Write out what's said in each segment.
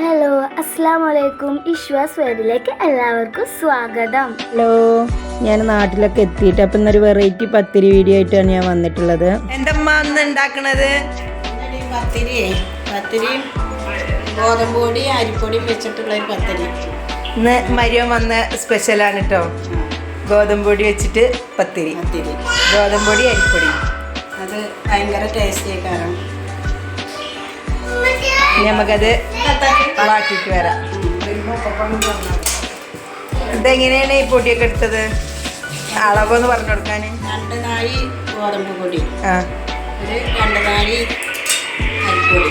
Hello അസ്സാം വലൈക്കും ഇശ്വാസ് വേദിലേക്ക് എല്ലാവർക്കും സ്വാഗതം. ഹലോ ഞാൻ നാട്ടിലൊക്കെ എത്തിയിട്ട് അപ്പം ഇന്നൊരു വെറൈറ്റി പത്തിരി വീഡിയോ ആയിട്ടാണ് ഞാൻ വന്നിട്ടുള്ളത്. എന്റെ അമ്മ അന്ന് ഉണ്ടാക്കണത് പത്തിരിയേ പത്തിരിയും ഗോതമ്പ് പൊടിയും അരിപ്പൊടിയും വെച്ചിട്ടുള്ള ഒരു പത്തിരി. ഇന്ന് മരിയം വന്ന സ്പെഷ്യലാണ് കേട്ടോ ഗോതമ്പ് പൊടി വെച്ചിട്ട് പത്തിരി. പത്തിരി. ഗോതമ്പ് പൊടി അരിപ്പൊടി. അത് ഭയങ്കര ടേസ്റ്റി കാരണം നമുക്കത് വാട്ടിട്ട് വരാം. ഇതെങ്ങനെയാണ് ഈ പൊടിയൊക്കെ എടുത്തത്? അളവെന്ന് പറഞ്ഞു കൊടുക്കാൻ രണ്ട് നാഴി ഗോതമ്പ് പൊടി. ആ. ഒരു രണ്ട് നാഴി അരിപ്പൊടി.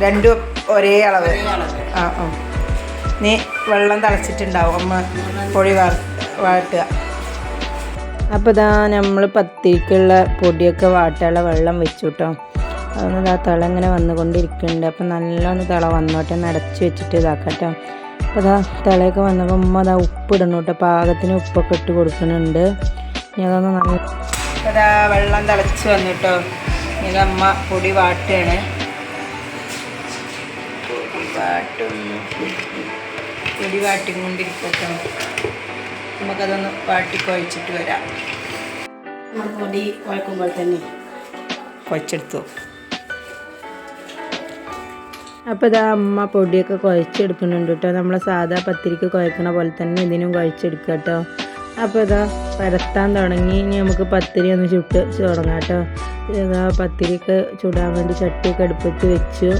രണ്ടും ഒരേ അളവ്. ആ ആ. നീ വെള്ളം തിളച്ചിട്ടുണ്ടാവും. അമ്മ പൊടി വാട്ടുക. അപ്പോൾ ഇതാ നമ്മൾ പത്തിരിക്കുള്ള പൊടിയൊക്കെ വാട്ടാനുള്ള വെള്ളം വെച്ചു കേട്ടോ അതൊന്ന് ഇതാ തിള ഇങ്ങനെ വന്നുകൊണ്ടിരിക്കുന്നുണ്ട്. അപ്പം നല്ലോണം തിള വന്നോട്ടെ. ഒന്ന് അടച്ച് വെച്ചിട്ട് ഇതാക്കട്ടെ. കേട്ടോ അപ്പോൾ ഇതാ തിളയൊക്കെ വന്നപ്പോൾ ഉമ്മ അതാ ഉപ്പ് കേട്ടോ. പാകത്തിന് ഉപ്പൊക്കെ ഇട്ട് കൊടുക്കുന്നുണ്ട്. ഇനി അതൊന്ന് നല്ല അതാ വെള്ളം തിളച്ച് വന്നു കേട്ടോ. ഇനി അമ്മ പൊടി വാട്ടുന്നു. പൊടി വാട്ടിക്കൊണ്ടിരിക്കട്ടോ. നമുക്കതൊന്ന് വാട്ടി കുഴച്ചിട്ട് വരാം. നമ്മൾ പൊടി കുഴക്കുമ്പോൾ തന്നെ കുഴച്ചെടുത്തു. അപ്പോൾ ഇതാ അമ്മ പൊടിയൊക്കെ കുഴച്ചെടുക്കുന്നുണ്ട് കേട്ടോ. നമ്മളെ സാധാ പത്തിരിക്ക് കുഴക്കണ പോലെ തന്നെ ഇതിനും കുഴച്ചെടുക്കുക കേട്ടോ. അപ്പോൾ ഇതാ പരത്താൻ തുടങ്ങി. ഇനി നമുക്ക് പത്തിരി ഒന്ന് ചുട്ട് തുടങ്ങാം കേട്ടോ. ഇതാ പത്തിരിയൊക്കെ ചുടാൻ വേണ്ടി ചട്ടിയൊക്കെ അടുപ്പത്ത് വെച്ചു.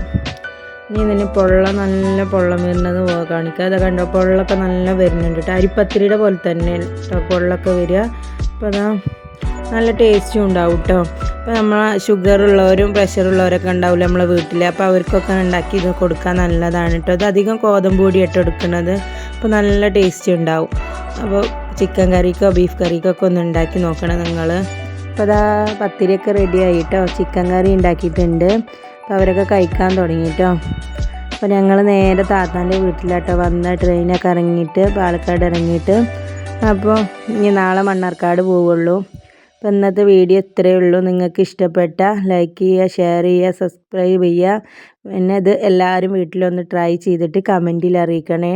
ഇനി ഇതിന് പൊള്ള നല്ല പൊള്ളം വരുന്നത് കാണിക്കുക അതൊക്കെ കണ്ടോ പൊള്ളൊക്കെ നല്ല വരുന്നുണ്ട് കേട്ടോ. അരിപ്പത്തിരിയുടെ പോലെ തന്നെ കേട്ടോ പൊള്ളൊക്കെ വരിക. അപ്പോൾ അതാ നല്ല ടേസ്റ്റും ഉണ്ടാവും കേട്ടോ അപ്പോൾ നമ്മൾ ഷുഗർ ഉള്ളവരും പ്രഷർ ഉള്ളവരൊക്കെ ഉണ്ടാവില്ല നമ്മളെ വീട്ടിൽ അപ്പോൾ അവർക്കൊക്കെ ഉണ്ടാക്കി ഇത് കൊടുക്കാൻ നല്ലതാണ് കേട്ടോ അത് അധികം ഗോതമ്പ് പൊടി ഇട്ട് എടുക്കുന്നത്. അപ്പോൾ നല്ല ടേസ്റ്റ് ഉണ്ടാവും. അപ്പോൾ ചിക്കൻ കറിക്കോ ബീഫ് കറിക്കോ ഒക്കെ ഒന്ന് ഉണ്ടാക്കി നോക്കണം നിങ്ങൾ അപ്പോൾ അതാ പത്തിരിയൊക്കെ റെഡി ആയിട്ടോ? ചിക്കൻ കറി ഉണ്ടാക്കിയിട്ടുണ്ട്. അപ്പോൾ അവരൊക്കെ കഴിക്കാൻ തുടങ്ങിയിട്ടോ അപ്പോൾ ഞങ്ങൾ നേരെ താത്താന്റെ വീട്ടിലാട്ടോ വന്ന ട്രെയിനൊക്കെ ഇറങ്ങിയിട്ട് പാലക്കാട് ഇറങ്ങിയിട്ട്. അപ്പോൾ ഇനി നാളെ മണ്ണാർക്കാട് പോവുള്ളൂ. അപ്പോൾ ഇന്നത്തെ വീഡിയോ ഇത്രയേ ഉള്ളൂ. നിങ്ങൾക്ക് ഇഷ്ടപ്പെട്ട ലൈക്ക് ചെയ്യുക ഷെയർ ചെയ്യുക സബ്സ്ക്രൈബ് ചെയ്യുക. പിന്നെ ഇത് എല്ലാവരും വീട്ടിലൊന്ന് ട്രൈ ചെയ്തിട്ട് കമന്റിൽ അറിയിക്കണേ.